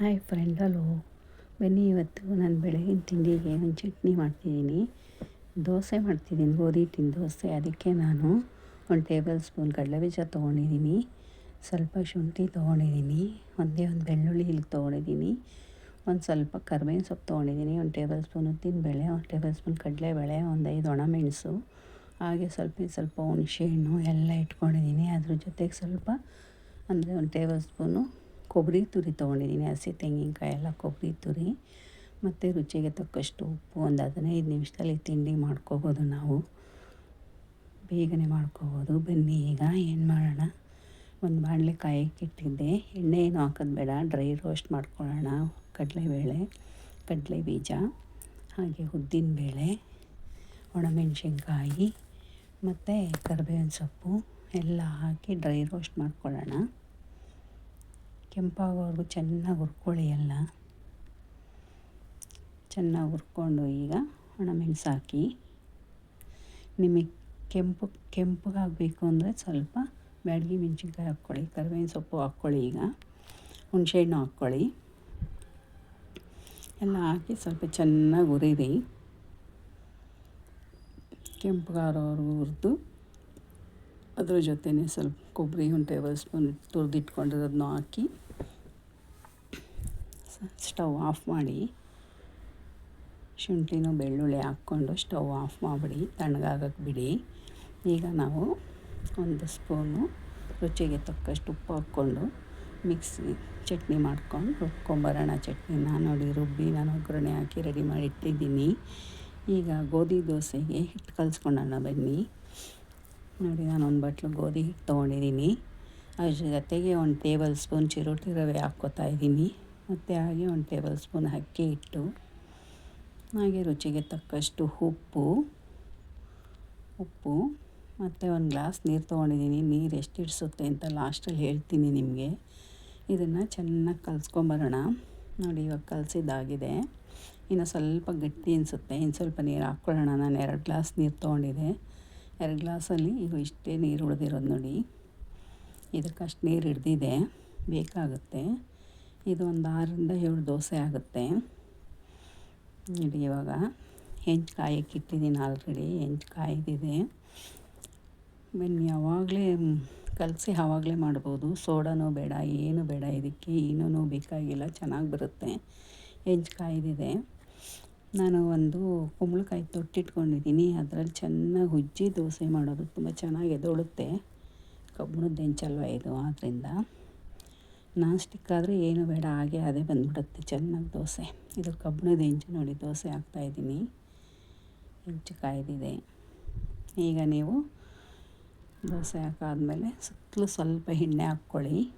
Hi friend hello ಬನ್ನಿ ಇವತ್ತು ನಾನು ಬೆಳಗಿನ ತಿಂಡಿಗೆ ಒಂದು ಚಟ್ನಿ ಮಾಡ್ತಿದ್ದೀನಿ. ದೋಸೆ ಮಾಡ್ತಿದ್ದೀನಿ, ಗೋಧಿ ಹಿಟ್ಟಿನ ದೋಸೆ. ಅದಕ್ಕೆ ನಾನು ಒಂದು ಟೇಬಲ್ ಸ್ಪೂನ್ ಕಡಲೆಬೀಜ ತೊಗೊಂಡಿದ್ದೀನಿ. ಸ್ವಲ್ಪ ಶುಂಠಿ ತೊಗೊಂಡಿದ್ದೀನಿ. ಒಂದೇ ಒಂದು ಬೆಳ್ಳುಳ್ಳಿ ಇಲ್ಲಿ ತೊಗೊಂಡಿದ್ದೀನಿ. ಒಂದು ಸ್ವಲ್ಪ ಕರ್ಬೇವಿನ ಸೊಪ್ಪು ತೊಗೊಂಡಿದ್ದೀನಿ. ಒಂದು ಟೇಬಲ್ ಸ್ಪೂನ್ ಉದ್ದಿನಬೇಳೆ ಒಂದು ಟೇಬಲ್ ಸ್ಪೂನ್ ಕಡಲೆಬೇಳೆ ಒಂದು ಐದು ಒಣಮೆಣಸು ಹಾಗೆ ಸ್ವಲ್ಪ ಸ್ವಲ್ಪ ಹುಣಸೆಹಣ್ಣು ಎಲ್ಲ ಇಟ್ಕೊಂಡಿದ್ದೀನಿ. ಅದ್ರ ಜೊತೆಗೆ ಸ್ವಲ್ಪ ಅಂದರೆ ಒಂದು ಟೇಬಲ್ ಸ್ಪೂನು ಕೊಬ್ಬರಿ ತುರಿ ತೊಗೊಂಡಿದ್ದೀನಿ. ಹಸಿ ತೆಂಗಿನಕಾಯಿ ಎಲ್ಲ ಕೊಬ್ಬರಿ ತುರಿ ಮತ್ತು ರುಚಿಗೆ ತಕ್ಕಷ್ಟು ಉಪ್ಪು ಒಂದು ಹದಿನೈದು ನಿಮಿಷದಲ್ಲಿ ತಿಂಡಿ ಮಾಡ್ಕೋಬೋದು ನಾವು. ಬೇಗನೆ ಮಾಡ್ಕೋಬೋದು. ಬನ್ನಿ ಈಗ ಏನು ಮಾಡೋಣ? ಒಂದು ಬಾಣಲೆ ಕಾಯಿ ಇಟ್ಟಿದ್ದೆ ಎಣ್ಣೆ ಏನು ಹಾಕೋದು ಬೇಡ. ಡ್ರೈ ರೋಸ್ಟ್ ಮಾಡ್ಕೊಳ್ಳೋಣ. ಕಡಲೆಬೇಳೆ, ಕಡಲೆ ಬೀಜ, ಹಾಗೆ ಉದ್ದಿನಬೇಳೆ ಒಣಮೆಣಸಿನ್ಕಾಯಿ ಮತ್ತು ಕರಿಬೇವಿನ ಸೊಪ್ಪು ಎಲ್ಲ ಹಾಕಿ ಡ್ರೈ ರೋಸ್ಟ್ ಮಾಡ್ಕೊಳ್ಳೋಣ. ಕೆಂಪಾಗೋವರೆಗೂ ಚೆನ್ನಾಗಿ ಹುರ್ಕೊಳ್ಳಿ ಎಲ್ಲ ಚೆನ್ನಾಗಿ ಹುರ್ಕೊಂಡು ಈಗ ಒಣಮೆಣಸು ಹಾಕಿ. ನಿಮಗೆ ಕೆಂಪು, ಕೆಂಪಗಾಗಬೇಕು ಅಂದರೆ ಸ್ವಲ್ಪ ಬ್ಯಾಡಗಿ ಮೆಣಸಿನ್ಕಾಯಿ ಹಾಕ್ಕೊಳ್ಳಿ, ಕರಿಬೇವಿನ ಸೊಪ್ಪು ಹಾಕ್ಕೊಳ್ಳಿ ಈಗ. ಹುಣಸೆಹಣ್ಣು ಹಾಕ್ಕೊಳ್ಳಿ. ಎಲ್ಲ ಹಾಕಿ ಸ್ವಲ್ಪ ಚೆನ್ನಾಗಿ ಹುರಿರಿ. ಕೆಂಪುಗಾರೋವರೆಗೂ ಹುರಿದು ಅದ್ರ ಜೊತೆನೇ ಸ್ವಲ್ಪ ಕೊಬ್ಬರಿ, ಒಂದು ಟೇಬಲ್ ಸ್ಪೂನ್ ತುರಿದಿಟ್ಕೊಂಡಿರೋದನ್ನ ಹಾಕಿ. ಸ್ಟವ್ ಆಫ್ ಮಾಡಿ, ಶುಂಠಿನೂ ಬೆಳ್ಳುಳ್ಳಿ ಹಾಕ್ಕೊಂಡು ಸ್ಟವ್ ಆಫ್ ಮಾಡಿಬಿಡಿ ತಣ್ಣಗಾಗಕ್ಕೆ ಬಿಡಿ. ಈಗ ನಾವು ಒಂದು ಸ್ಪೂನು ರುಚಿಗೆ ತಕ್ಕಷ್ಟು ಉಪ್ಪು ಹಾಕ್ಕೊಂಡು ಮಿಕ್ಸಿ ಚಟ್ನಿ ಮಾಡ್ಕೊಂಡು, ರುಬ್ಕೊಂಬರೋಣ ನಾನು ನೋಡಿ ರುಬ್ಬಿ, ನಾನು ಒಗ್ಗರಣೆ ಹಾಕಿ ರೆಡಿ ಮಾಡಿ ಇಟ್ಟಿದ್ದೀನಿ. ಈಗ ಗೋಧಿ ದೋಸೆಗೆ ಹಿಟ್ಟು ಕಲಿಸ್ಕೊಂಡೋಣ ಬನ್ನಿ. ನೋಡಿ, ನಾನು ಒಂದು ಬಟ್ಲು ಗೋಧಿ ಹಿಟ್ಟು ತೊಗೊಂಡಿದ್ದೀನಿ. ಅದ್ರ ಜೊತೆಗೆ ಒಂದು ಟೇಬಲ್ ಸ್ಪೂನ್ ಚಿರೋಟಿ ರವೆ ಹಾಕ್ಕೋತಾ ಇದ್ದೀನಿ. ಮತ್ತು ಹಾಗೆ ಒಂದು ಟೇಬಲ್ ಸ್ಪೂನ್ ಅಕ್ಕಿ ಹಿಟ್ಟು, ಹಾಗೆ ರುಚಿಗೆ ತಕ್ಕಷ್ಟು ಉಪ್ಪು ಉಪ್ಪು ಮತ್ತು ಒಂದು ಗ್ಲಾಸ್ ನೀರು ತೊಗೊಂಡಿದ್ದೀನಿ. ನೀರು ಎಷ್ಟು ಇಡಿಸುತ್ತೆ ಅಂತ ಲಾಸ್ಟಲ್ಲಿ ಹೇಳ್ತೀನಿ ನಿಮಗೆ. ಇದನ್ನು ಚೆನ್ನಾಗಿ ಕಲಿಸ್ಕೊಂಬರೋಣ. ನೋಡಿ, ಇವಾಗ ಕಲಸಿದ್ದಾಗಿದೆ. ಇನ್ನು ಸ್ವಲ್ಪ ಗಟ್ಟಿ ಅನಿಸುತ್ತೆ. ಇನ್ನು ಸ್ವಲ್ಪ ನೀರು ಹಾಕ್ಕೊಳ್ಳೋಣ. ನಾನು ಎರಡು ಗ್ಲಾಸ್ ನೀರು ತೊಗೊಂಡಿದ್ದೆ. ಎರಡು ಗ್ಲಾಸಲ್ಲಿ ಇವು ಇಷ್ಟೇ ನೀರು ಉಳಿದಿರೋದು ನೋಡಿ. ಇದಕ್ಕಷ್ಟು ನೀರು ಹಿಡ್ದಿದೆ. ಬೇಕಾಗುತ್ತೆ. ಇದು ಒಂದು ಆರರಿಂದ ಏಳು ದೋಸೆ ಆಗುತ್ತೆ. ನೋಡಿ ಇವಾಗ ಹೆಂಚು ಕಾಯಕ್ಕೆ ಇಟ್ಟಿದ್ದೀನಿ ಆಲ್ರೆಡಿ ಹೆಂಚು ಕಾಯ್ದಿದೆ ಬನ್ನಿ ಯಾವಾಗಲೇ ಕಲಸಿ ಆವಾಗಲೇ ಮಾಡ್ಬೋದು. ಸೋಡಾನೂ ಬೇಡ, ಏನು ಬೇಡ, ಇದಕ್ಕೆ ಏನೂ ಬೇಕಾಗಿಲ್ಲ, ಚೆನ್ನಾಗಿ ಬರುತ್ತೆ. ಹೆಂಚು ಕಾಯ್ದಿದೆ ನಾನು ಒಂದು ಕುಂಬಳಕಾಯಿ ತೊಟ್ಟಿಟ್ಕೊಂಡಿದ್ದೀನಿ. ಅದರಲ್ಲಿ ಚೆನ್ನಾಗಿ ಉಜ್ಜಿ ದೋಸೆ ಮಾಡೋದು ತುಂಬ ಚೆನ್ನಾಗಿ ಎದೊಳುತ್ತೆ. ಕಬ್ಬಿಣದ ಹೆಂಚಲ್ವ ಇದು ಆದ್ದರಿಂದ ನಾನ್ ಸ್ಟಿಕ್ ಆದರೆ ಏನು ಬೇಡ, ಹಾಗೆ ಅದೇ ಬಂದ್ಬಿಡುತ್ತೆ. ಚೆನ್ನಾಗಿ ದೋಸೆ. ಇದು ಕಬ್ಬಿಣದ ಹೆಂಚು ನೋಡಿ, ದೋಸೆ ಹಾಕ್ತಾಯಿದ್ದೀನಿ ಹೆಂಚು ಕಾಯ್ದಿದೆ. ಈಗ ನೀವು ದೋಸೆ ಹಾಕಾದ್ಮೇಲೆ ಸುತ್ತಲೂ ಸ್ವಲ್ಪ ಎಣ್ಣೆ ಹಾಕ್ಕೊಳ್ಳಿ.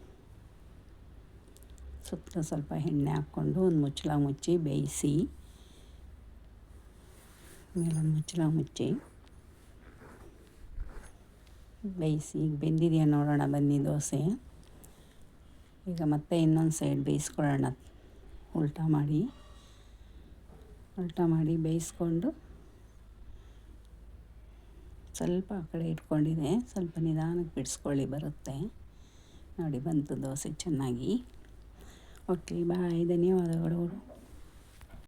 ಸುತ್ತಲೂ ಸ್ವಲ್ಪ ಎಣ್ಣೆ ಹಾಕ್ಕೊಂಡು ಒಂದು ಮುಚ್ಚಳ ಮುಚ್ಚಿ ಬೇಯಿಸಿ. ಮೇಲೊಂದು ಮುಚ್ಚಳ ಮುಚ್ಚಿ. ಬೇಯಿಸಿ, ಈಗ ಬೆಂದಿದೆಯಾ ನೋಡೋಣ ಬನ್ನಿ ದೋಸೆ. ಈಗ ಮತ್ತೆ ಇನ್ನೊಂದು ಸೈಡ್ ಬೇಯಿಸ್ಕೊಳ್ಳೋಣ. ಉಲ್ಟಾ ಮಾಡಿ. ಉಲ್ಟ ಮಾಡಿ ಬೇಯಿಸ್ಕೊಂಡು ಸ್ವಲ್ಪ ಆ ಕಡೆ ಇಟ್ಕೊಂಡಿದೆ. ಸ್ವಲ್ಪ ನಿಧಾನಕ್ಕೆ ಬಿಡಿಸ್ಕೊಳ್ಳಿ, ಬರುತ್ತೆ. ನೋಡಿ, ಬಂತು ದೋಸೆ ಚೆನ್ನಾಗಿ. ಓಕೆ, ಬಾಯ್, ಧನ್ಯವಾದಗಳು.